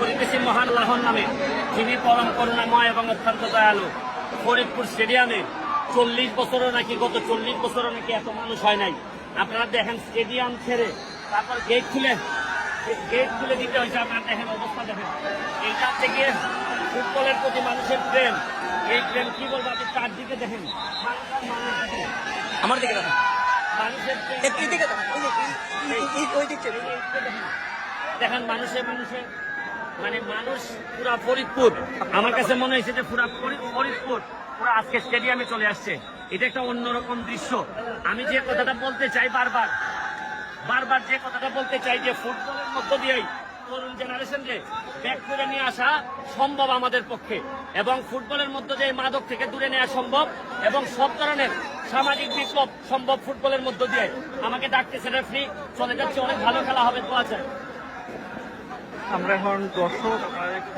করিতেছি মহান আল্লাহর নামে যিনি পরম করুণাময় এবং অত্যন্ত দয়ালু। ফরিদপুর স্টেডিয়ামে চল্লিশ বছরও নাকি গত চল্লিশ বছরও নাকি এত মানুষ হয় নাই। আপনারা দেখেন স্টেডিয়াম ছেড়ে তারপর গেট খুলে গেট খুলে দিতে হয়েছে আপনারা দেখেন অবস্থা দেখেন। এইটা থেকে ফুটবলের প্রতি মানুষের প্রেম। এই প্রেম কি বলব আপনি চারদিকে দেখেন। আমার দিকে দেখেন। মানুষের দেখেন ওই যে, মানে মানুষ পুরা ফরিদপুর। আমার কাছে মনে হয়েছে যে পুরা ফরিদপুর, পুরো আজকে স্টেডিয়ামে চলে আসছে। এটা একটা অন্যরকম দৃশ্য। আমি যে কথাটা বলতে চাই বারবার বারবার যে কথাটা বলতে চাই যে ফুটবলের মধ্য দিয়েই তরুণ জেনারেশনকে ব্যাক করে নিয়ে আসা সম্ভব আমাদের পক্ষে। এবং ফুটবলের মধ্য দিয়ে মাদক থেকে দূরে নেওয়া সম্ভব এবং সব ধরনের সামাজিক বিপ্লব সম্ভব ফুটবলের মধ্য দিয়ে। আমাকে ডাকতেছে, রেফারি, চলে যাচ্ছে, অনেক ভালো খেলা হবে তো আছে আমরা এখন দর্শক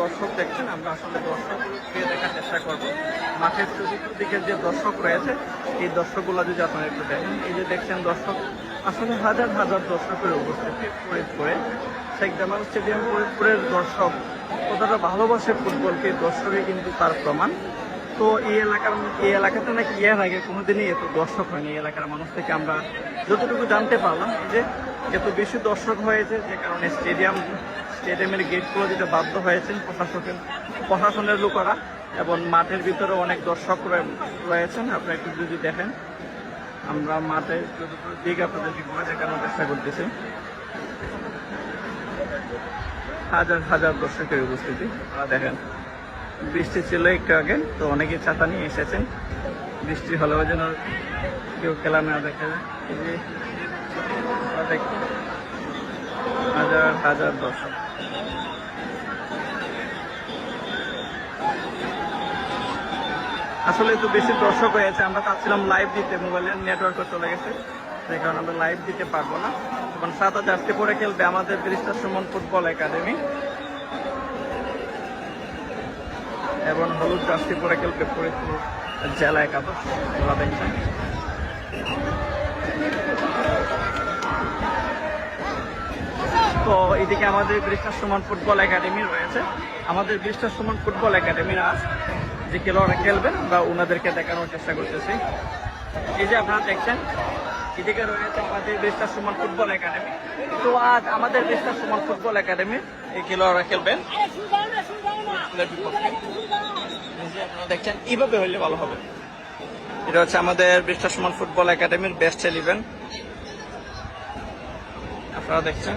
দর্শক দেখছেন, আমরা আসলে দর্শককে দেখার চেষ্টা করব। মাঠের চতুর্দিকে যে দর্শক রয়েছে, এই দর্শকগুলো যদি আপনারা একটু দেখেন, এই যে দেখছেন দর্শক, আসলে হাজার হাজার দর্শকের উপস্থিতি ফরিদপুরে। শেখ জামাল স্টেডিয়াম ফরিদপুরের দর্শক কতটা ভালোবাসে ফুটবলকে দর্শকে কিন্তু তার প্রমাণ। তো এই এলাকার, এই এলাকাতে নাকি এর আগে কোনোদিনই এত দর্শক হয়নি, এই এলাকার মানুষ থেকে আমরা যতটুকু জানতে পারলাম যে এত বেশি দর্শক হয়েছে, যে কারণে স্টেডিয়াম স্টেডিয়ামের গেটগুলো দিতে বাধ্য হয়েছেন প্রশাসকের প্রশাসনের লোকেরা এবং মাঠের ভিতরে অনেক দর্শক রয়েছেন। আপনারা একটু যদি দেখেন আমরা মাঠে দিক আপনাদেরকে ঘুরে দেখানোর চেষ্টা করতেছি। হাজার হাজার দর্শকের উপস্থিতি দেখেন। বৃষ্টি ছিল একটু আগে তো অনেকে ছাতা নিয়ে এসেছেন। বৃষ্টি হলেও যেন কেউ খেলা না দেখে। এই যে আপনারা দেখুন, হাজার হাজার দর্শক আসলে তো বেশি দর্শক হয়েছে, আমরা চাচ্ছিলাম লাইভ দিতে মোবাইলের নেটওয়ার্কও চলে গেছে। সেই কারণে আমরা লাইভ দিতে পারব না। এখন সাত জার্সি পরে খেলবে আমাদের ব্রিস্টার সুমন ফুটবল একাডেমি। এবং হলুদ জার্সি পরে খেলবে ফরিদপুর জেলা একাদশ। তো এদিকে আমাদের ব্রিস্টার সুমন ফুটবল একাডেমি রয়েছে। আমাদের ব্রিস্টার সুমন ফুটবল একাডেমির আজ যে খেলোয়াড়রা খেলবেন বা ওনাদেরকে দেখানোর চেষ্টা করতেছি। এই যে আপনারা দেখছেন, এদিকে রয়েছে আমাদের ব্রিস্টার সুমন ফুটবল একাডেমি। তো আজ আমাদের ব্রিস্টার সুমন ফুটবল একাডেমি এই খেলোয়াড়রা খেলবেন। দেখছেন, এইভাবে হইলে ভালো হবে। এটা হচ্ছে আমাদের ব্রিস্টার সুমন ফুটবল একাডেমির বেস্ট ইলেভেন আপনারা দেখছেন।